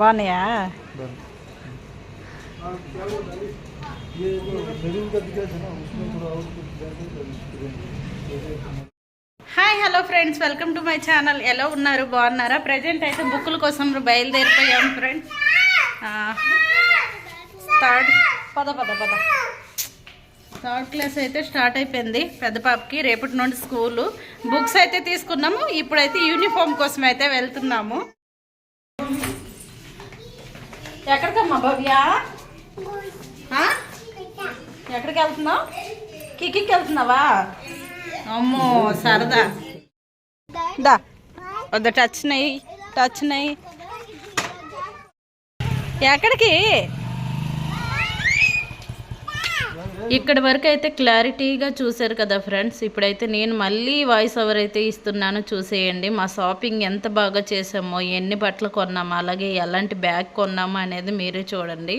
బాగున్నాయా? Hi hello friends. Welcome to my channel. ఎలా ఉన్నారు? బాగున్నారా? ప్రజెంట్ అయితే బుక్కుల కోసం బయలుదేరిపోయాం ఫ్రెండ్స్. థర్డ్ పద పద పద. థర్డ్ క్లాస్ అయితే స్టార్ట్ అయిపోయింది పెద్ద పాపకి రేపటి నుండి స్కూలు. బుక్స్ అయితే తీసుకున్నాము ఇప్పుడైతే యూనిఫామ్ కోసం అయితే వెళ్తున్నాము. ఎక్కడికమ్మా భవ్య? ఎక్కడికి వెళ్తున్నావు? కిక్కి వెళ్తున్నావా? అమ్మో సరదా. దా వద్ద టచ్ నై టచ్ నై ఎక్కడికి? ఇక్కడ వరకు అయితే క్లారిటీగా చూశారు కదా ఫ్రెండ్స్. ఇప్పుడైతే నేను మళ్ళీ వాయిస్ ఓవర్ అయితే ఇస్తున్నాను చూసేయండి. మా షాపింగ్ ఎంత బాగా చేసామో ఎన్ని బట్టలు కొన్నామో అలాగే ఎలాంటి బ్యాగ్ కొన్నామో అనేది మీరే చూడండి.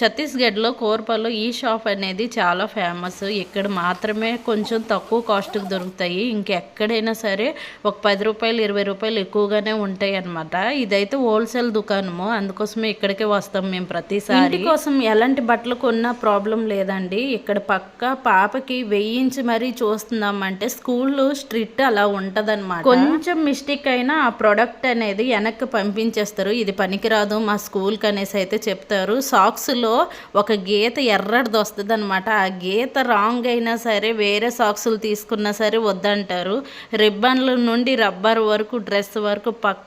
ఛత్తీస్గఢ్లో కోర్పలో ఈ షాప్ అనేది చాలా ఫేమస్. ఇక్కడ మాత్రమే కొంచెం తక్కువ కాస్ట్కి దొరుకుతాయి. ఇంకెక్కడైనా సరే ఒక పది రూపాయలు ఇరవై రూపాయలు ఎక్కువగానే ఉంటాయి అన్నమాట ఇదైతే హోల్సేల్ దుకాణము. అందుకోసమే ఇక్కడికే వస్తాం మేము ప్రతిసారి. కోసం ఎలాంటి బట్టలు కొన్నా ప్రాబ్లం లేదండి. ఇక్కడ పక్క పాపకి వేయించి మరీ చూస్తున్నామంటే స్కూల్ స్ట్రిక్ట్ అలా ఉంటదన్నమాట. కొంచెం మిస్టేక్ అయినా ఆ ప్రొడక్ట్ అనేది వెనక్కి పంపించేస్తారు. ఇది పనికిరాదు మా స్కూల్కి అనేసి అయితే చెప్తారు. సాక్స్లో ఒక గీత ఎర్రడిది వస్తుంది అనమాట ఆ గీత రాంగ్ అయినా సరే వేరే సాక్సులు తీసుకున్నా సరే వద్దంటారు. రిబ్బన్ల నుండి రబ్బర్ వరకు డ్రెస్ వరకు పక్క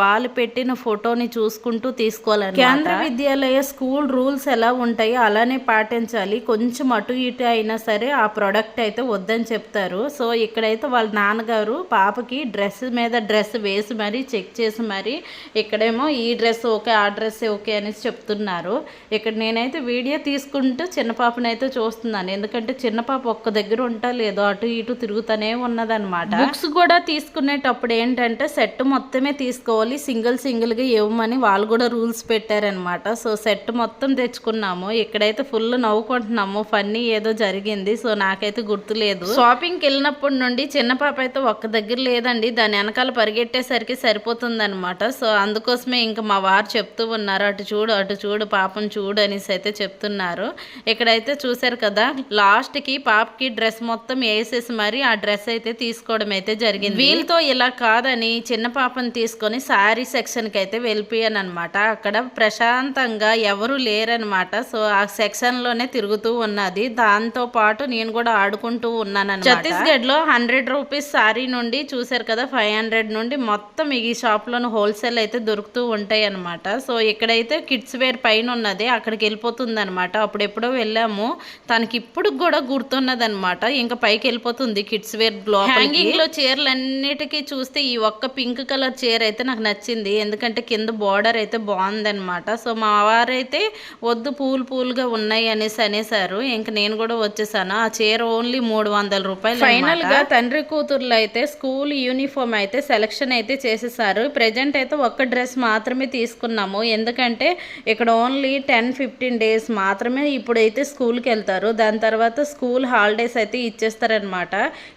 వాళ్ళు పెట్టిన ఫోటోని చూసుకుంటూ తీసుకోవాలి కేంద్ర విద్యాలయ స్కూల్ రూల్స్ ఎలా ఉంటాయో అలానే పాటించాలి. కొంచెం అటు ఇటు అయినా సరే ఆ ప్రోడక్ట్ అయితే వద్దని చెప్తారు. సో ఇక్కడైతే వాళ్ళ నాన్నగారు పాపకి డ్రెస్ మీద డ్రెస్ వేసి మరీ చెక్ చేసి మరీ ఇక్కడేమో ఈ డ్రెస్ ఓకే ఆ డ్రెస్ ఓకే అనేసి చెప్తున్నారు. ఇక్కడ నేనైతే వీడియో తీసుకుంటూ చిన్న పాపనైతే అయితే చూస్తున్నాను. ఎందుకంటే చిన్న పాప ఒక్క దగ్గర ఉంటా లేదో అటు ఇటు తిరుగుతూనే ఉన్నదన్నమాట. బుక్స్ కూడా తీసుకునేటప్పుడు ఏంటంటే సెట్ మొత్తమే తీసుకోవాలి. సింగిల్ సింగిల్గా ఇవ్వమని వాళ్ళు కూడా రూల్స్ పెట్టారనమాట సో సెట్ మొత్తం తెచ్చుకున్నాము. ఇక్కడైతే ఫుల్ నవ్వుకుంటున్నాము. ఫన్నీ ఏదో జరిగింది. సో నాకైతే గుర్తులేదు షాపింగ్కి వెళ్ళినప్పటి నుండి చిన్న పాప అయితే ఒక్క దగ్గర లేదండి. దాని వెనకాల పరిగెట్టేసరికి సరిపోతుందనమాట సో అందుకోసమే ఇంకా మా వారు చెప్తూ ఉన్నారు. అటు చూడు అటు చూడు పాపం చూడు అనేసి అయితే చెప్తున్నారు. ఇక్కడైతే చూశారు కదా లాస్ట్కి పాపకి డ్రెస్ మొత్తం వేసేసి మరి ఆ డ్రెస్ అయితే తీసుకోవడం అయితే జరిగింది. వీళ్ళతో ఇలా కాదని చిన్న పాపను తీసుకొని శారీ సెక్షన్కి అయితే వెళ్ళిపోయాను అనమాట అక్కడ ప్రశాంతంగా ఎవరు లేరనమాట సో ఆ సెక్షన్లోనే తిరుగుతూ ఉన్నది. దాంతో పాటు నేను కూడా ఆడుకుంటూ ఉన్నాను ఛత్తీస్గఢ్లో హండ్రెడ్ రూపీస్ శారీ నుండి చూసారు కదా ఫైవ్ హండ్రెడ్ నుండి మొత్తం ఈ షాప్లోని హోల్సేల్ అయితే దొరుకుతూ ఉంటాయి అనమాట సో ఇక్కడైతే కిడ్స్ వేర్ పైన ఉన్నది. అక్కడికి వెళ్ళిపోతుంది అనమాట అప్పుడు ఎప్పుడో వెళ్ళాము. తనకి ఇప్పుడు కూడా గుర్తున్నది అనమాట ఇంకా పైకి వెళ్ళిపోతుంది కిడ్స్ వేర్ హ్యాంగింగ్లో చీరలు అన్నిటికీ చూస్తే ఈ ఒక్క పింక్ కలర్ చీర అయితే నాకు నచ్చింది. ఎందుకంటే కింద బార్డర్ అయితే బాగుందనమాట సో మా వారైతే వద్దు పూలు పూలుగా ఉన్నాయి అనేసి అనేసారు. ఇంక నేను కూడా వచ్చేసాను. ఆ చీర ఓన్లీ మూడు వందల రూపాయలు ఫైనల్గా తండ్రి కూతుర్లు అయితే స్కూల్ యూనిఫామ్ అయితే సెలక్షన్ అయితే చేసేసారు. ప్రెజెంట్ అయితే ఒక్క డ్రెస్ మాత్రమే తీసుకున్నాము. ఎందుకంటే ఇక్కడ ఓన్లీ టెన్ ఫిఫ్టీన్ డేస్ మాత్రమే ఇప్పుడైతే స్కూల్కి వెళ్తారు. దాని తర్వాత స్కూల్ హాలిడేస్ అయితే ఇచ్చేస్తారనమాట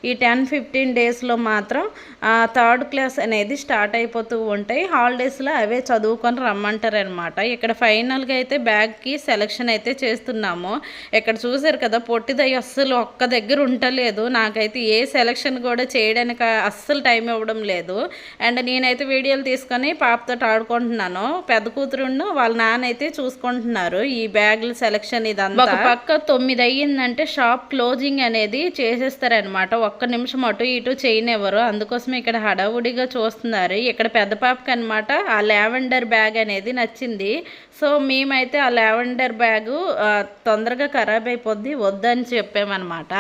ఈ టెన్ ఫిఫ్టీన్ డేస్లో మాత్రం థర్డ్ క్లాస్ అనేది స్టార్ట్ అయిపోతుంది. అయిపోతూ ఉంటాయి. హాలిడేస్లో అవే చదువుకొని రమ్మంటారు అనమాట ఇక్కడ ఫైనల్గా అయితే బ్యాగ్కి సెలెక్షన్ అయితే చేస్తున్నాము. ఇక్కడ చూసారు కదా పొట్టిదయ్యి అస్సలు ఒక్క దగ్గర ఉండలేదు. నాకైతే ఏ సెలెక్షన్ కూడా చేయడానికి అస్సలు టైం ఇవ్వడం లేదు. అండ్ నేనైతే వీడియోలు తీసుకొని పాపతో ఆడుకుంటున్నాను. పెద్ద కూతురును వాళ్ళ నాన్నైతే చూసుకుంటున్నారు ఈ బ్యాగ్ల సెలెక్షన్ ఇదంతా. ఒక పక్క తొమ్మిది అయ్యిందంటే షాప్ క్లోజింగ్ అనేది చేసేస్తారనమాట ఒక్క నిమిషం అటు ఇటు చేయనివ్వరు. అందుకోసమే ఇక్కడ హడావుడిగా చూస్తున్నారు. ఇక్కడ పెద్ద పాపకి అనమాట ఆ లావెండర్ బ్యాగ్ అనేది నచ్చింది. సో మేమైతే ఆ లావెండర్ బ్యాగు తొందరగా ఖరాబ్ అయిపోద్ది వద్దని చెప్పామన్నమాట.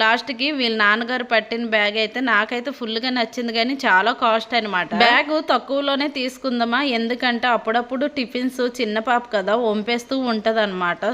లాస్ట్కి వీళ్ళ నాన్నగారు పట్టిన బ్యాగ్ అయితే నాకైతే ఫుల్గా నచ్చింది కానీ చాలా కాస్ట్ అనమాట బ్యాగ్ తక్కువలోనే తీసుకుందామా? ఎందుకంటే అప్పుడప్పుడు టిఫిన్స్ చిన్న పాప కదా వంపేస్తూ ఉంటుంది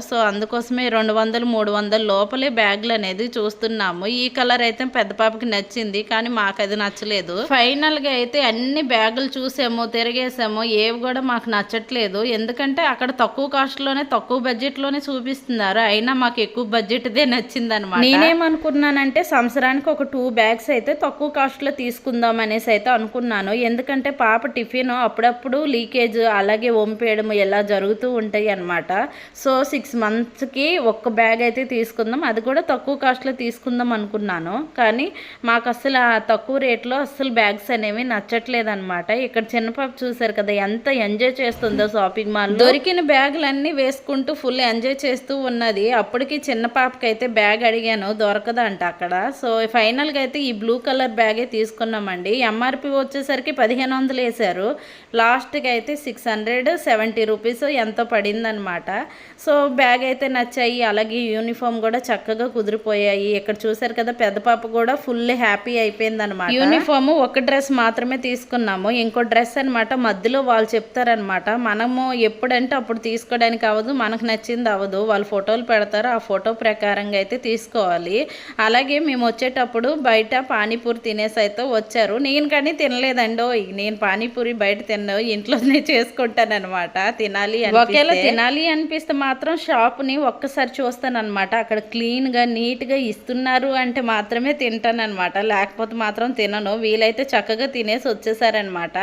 సో అందుకోసమే రెండు వందలు మూడు వందల లోపలే బ్యాగులు అనేది చూస్తున్నాము. ఈ కలర్ అయితే పెద్ద పాపకి నచ్చింది కానీ మాకు అది నచ్చలేదు. ఫైనల్గా అయితే అన్ని బ్యాగులు షాపులు చూసాము తిరిగేసాము ఏవి కూడా మాకు నచ్చట్లేదు. ఎందుకంటే అక్కడ తక్కువ కాస్ట్లోనే తక్కువ బడ్జెట్లోనే చూపిస్తున్నారు. అయినా మాకు ఎక్కువ బడ్జెట్దే నచ్చిందనమాట నేనేమనుకున్నానంటే సంవత్సరానికి ఒక టూ బ్యాగ్స్ అయితే తక్కువ కాస్ట్లో తీసుకుందాం అనేసి అయితే అనుకున్నాను. ఎందుకంటే పాప టిఫిన్ అప్పుడప్పుడు లీకేజ్ అలాగే వంపేయడం ఇలా జరుగుతూ ఉంటాయి అనమాట సో సిక్స్ మంత్స్కి ఒక్క బ్యాగ్ అయితే తీసుకుందాం. అది కూడా తక్కువ కాస్ట్లో తీసుకుందాం అనుకున్నాను. కానీ మాకు అసలు ఆ తక్కువ రేట్లో అసలు బ్యాగ్స్ అనేవి నచ్చట్లేదు అనమాట ఇక్కడ చిన్న పాప చూసారు కదా ఎంత ఎంజాయ్ చేస్తుందో షాపింగ్ మాల్ దొరికిన బ్యాగులన్నీ వేసుకుంటూ ఫుల్ ఎంజాయ్ చేస్తూ ఉన్నది. అప్పటికి చిన్న పాపకి అయితే బ్యాగ్ అడిగాను దొరకదంట అక్కడ. సో ఫైనల్గా అయితే ఈ బ్లూ కలర్ బ్యాగే తీసుకున్నామండి. ఎంఆర్పి వచ్చేసరికి పదిహేను వందలు వేశారు. లాస్ట్కి అయితే సిక్స్ హండ్రెడ్ సెవెంటీ రూపీస్ ఎంతో పడిందనమాట సో బ్యాగ్ అయితే నచ్చాయి. అలాగే యూనిఫామ్ కూడా చక్కగా కుదిరిపోయాయి. ఇక్కడ చూసారు కదా పెద్ద పాప కూడా ఫుల్ హ్యాపీ అయిపోయింది అనమాట యూనిఫామ్ ఒక డ్రెస్ మాత్రమే తీసుకున్నాము. ఇంకో డ్రెస్ అన్నమాట మధ్యలో వాళ్ళు చెప్తారనమాట మనము ఎప్పుడంటే అప్పుడు తీసుకోవడానికి అవ్వదు మనకు నచ్చింది అవ్వదు. వాళ్ళు ఫోటోలు పెడతారు ఆ ఫోటో ప్రకారంగా అయితే తీసుకోవాలి. అలాగే మేము వచ్చేటప్పుడు బయట పానీపూరి తినేసి అయితే వచ్చారు. నేను కానీ తినలేదండో. నేను పానీపూరి బయట తిన్నా ఇంట్లోనే చేసుకుంటాను తినాలి ఒకేలా తినాలి అనిపిస్తే మాత్రం షాప్ని ఒక్కసారి చూస్తాను అక్కడ క్లీన్గా నీట్గా ఇస్తున్నారు అంటే మాత్రమే తింటానమాట లేకపోతే మాత్రం తినను. వీలైతే చక్కగా తినేసి వచ్చేసారనమాట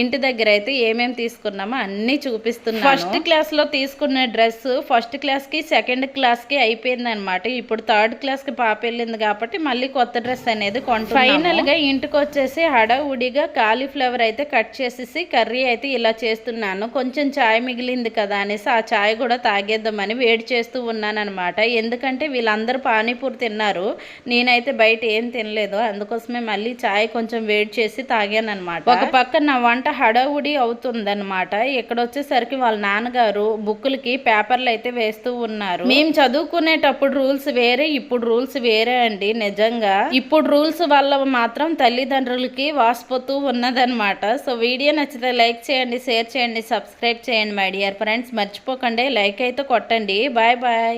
ఇంటి దగ్గర అయితే ఏమేమి తీసుకున్నామో అన్నీ చూపిస్తున్నాను. ఫస్ట్ క్లాస్లో తీసుకున్న డ్రెస్ ఫస్ట్ క్లాస్కి సెకండ్ క్లాస్కి అయిపోయింది అనమాట ఇప్పుడు థర్డ్ క్లాస్కి పాప వెళ్ళింది కాబట్టి మళ్ళీ కొత్త డ్రెస్ అనేది కొంట ఫైనల్గా ఇంటికి వచ్చేసి హడావుడిగా కాలీఫ్లవర్ అయితే కట్ చేసేసి కర్రీ అయితే ఇలా చేస్తున్నాను. కొంచెం చాయ్ మిగిలింది కదా అనేసి ఆ చాయ్ కూడా తాగేద్దామని వేడి చేస్తూ ఉన్నాను అనమాట ఎందుకంటే వీళ్ళందరూ పానీపూరి తిన్నారు. నేనైతే బయట ఏం తినలేదు. అందుకోసమే మళ్ళీ చాయ్ కొంచెం వేడి చేసి తాగాను అనమాట ఒక పక్క నా వంట హడావుడి అవుతుందన్నమాట. ఇక్కడ వచ్చేసరికి వాళ్ళ నాన్నగారు బుక్కులకి పేపర్లు అయితే వేస్తూ ఉన్నారు. మేము చదువుకునేటప్పుడు రూల్స్ వేరే ఇప్పుడు రూల్స్ వేరే అండి నిజంగా. ఇప్పుడు రూల్స్ వల్ల మాత్రం తల్లిదండ్రులకి వాసిపోతూ ఉన్నదన్నమాట. సో వీడియో నచ్చితే లైక్ చేయండి షేర్ చేయండి సబ్స్క్రైబ్ చేయండి మై డియర్ ఫ్రెండ్స్. మర్చిపోకండి లైక్ అయితే కొట్టండి. Bye bye.